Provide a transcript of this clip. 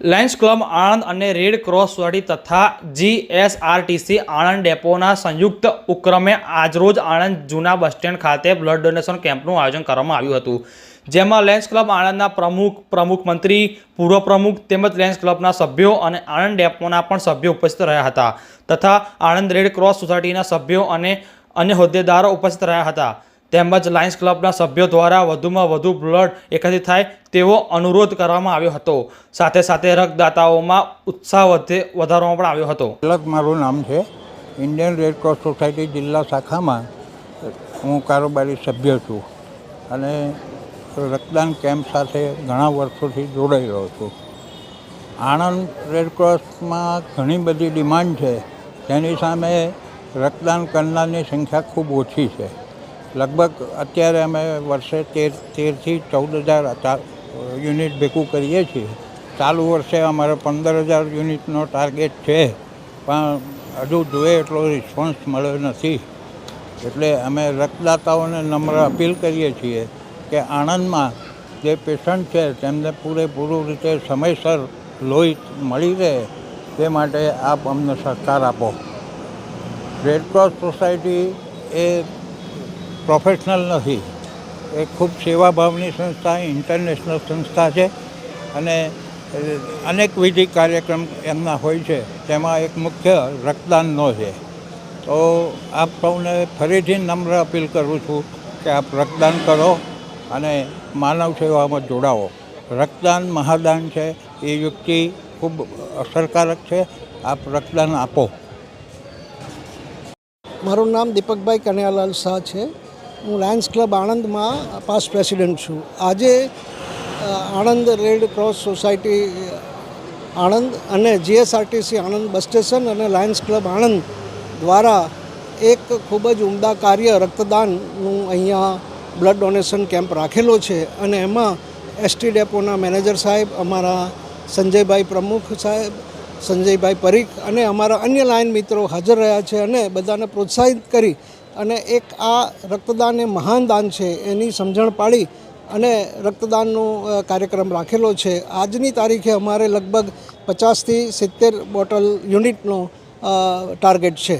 Lions club Anand અને red cross society તથા GSRTC Anand ડેપોના સંયુક્ત ઉપક્રમે આજરોજ આણંદ જૂના બસ સ્ટેન્ડ ખાતે બ્લડ ડોનેશન કેમ્પનું આયોજન કરવામાં આવ્યું હતું. જેમાં લાયન્સ ક્લબ આણંદના પ્રમુખ પ્રમુખ મંત્રી, પૂર્વ પ્રમુખ તેમજ લાયન્સ ક્લબના સભ્યો અને આણંદ ડેપોના પણ સભ્યો ઉપસ્થિત રહ્યા હતા. તથા આણંદ રેડ ક્રોસ સોસાયટીના સભ્યો અને અન્ય હોદ્દેદારો ઉપસ્થિત રહ્યા હતા. તેમજ લાયન્સ ક્લબના સભ્યો દ્વારા વધુમાં વધુ બ્લડ એકત્રિત થાય તેવો અનુરોધ કરવામાં આવ્યો હતો. સાથે સાથે રક્તદાતાઓમાં ઉત્સાહ વધે, વધારવામાં પણ આવ્યો હતો. મારું નામ છે. ઇન્ડિયન રેડ ક્રોસ સોસાયટી જિલ્લા શાખામાં હું કારોબારી સભ્ય છું અને રક્તદાન કેમ્પ સાથે ઘણા વર્ષોથી જોડાયેલો છું. આણંદ રેડ ક્રોસમાં ઘણી બધી ડિમાન્ડ છે. તેની સામે રક્તદાન કરનારની સંખ્યા ખૂબ ઓછી છે. લગભગ અત્યારે અમે વર્ષે તેર તેરથી ચૌદ હજાર યુનિટ ભેગું કરીએ છીએ. ચાલુ વર્ષે અમારે પંદર હજાર યુનિટનો ટાર્ગેટ છે, પણ હજુ જોઈએ એટલો રિસ્પોન્સ મળ્યો નથી. એટલે અમે રક્તદાતાઓને નમ્ર અપીલ કરીએ છીએ કે આણંદમાં જે પેશન્ટ છે, તેમને પૂરેપૂરું રીતે સમયસર લોહી મળી રહે, તે માટે આપ અમને સહકાર આપો. રેડક્રોસ સોસાયટી એ પ્રોફેશનલ નથી. એ ખૂબ સેવાભાવની સંસ્થા, ઇન્ટરનેશનલ સંસ્થા છે અને અનેકવિધિ કાર્યક્રમ એમના હોય છે. તેમાં એક મુખ્ય રક્તદાનનો છે. તો આપ સૌને ફરીથી નમ્ર અપીલ કરું છું કે આપ રક્તદાન કરો અને માનવ સેવામાં જોડાઓ રક્તદાન મહાદાન છે. એ યુક્તિ ખૂબ અસરકારક છે. આપ રક્તદાન આપો. મારું નામ દીપકભાઈ કનૈયાલાલ શાહ છે. હું લાયન્સ ક્લબ આણંદમાં પાસ્ટ પ્રેસિડેન્ટ છું. આજે Anand red cross society Anand અને જીએસઆરટીસી આણંદ બસ સ્ટેશન અને લાયન્સ ક્લબ આણંદ દ્વારા એક ખૂબ જ ઉમદા કાર્ય રક્તદાનનું અહીંયા બ્લડ ડોનેશન કેમ્પ રાખેલો છે અને એમાં એસટી ડેપોના મેનેજર સાહેબ, અમારા સંજયભાઈ પ્રમુખ સાહેબ, સંજયભાઈ પરીખ અને અમારા અન્ય લાઇન મિત્રો હાજર રહ્યા છે અને બધાને પ્રોત્સાહિત કરી અને એક આ રક્તદાન એ મહાન દાન છે એની સમજણ પાડી અને રક્તદાનનો કાર્યક્રમ રાખેલો છે. આજની તારીખે અમારે લગભગ પચાસથી સિત્તેર બોટલ યુનિટનો ટાર્ગેટ છે.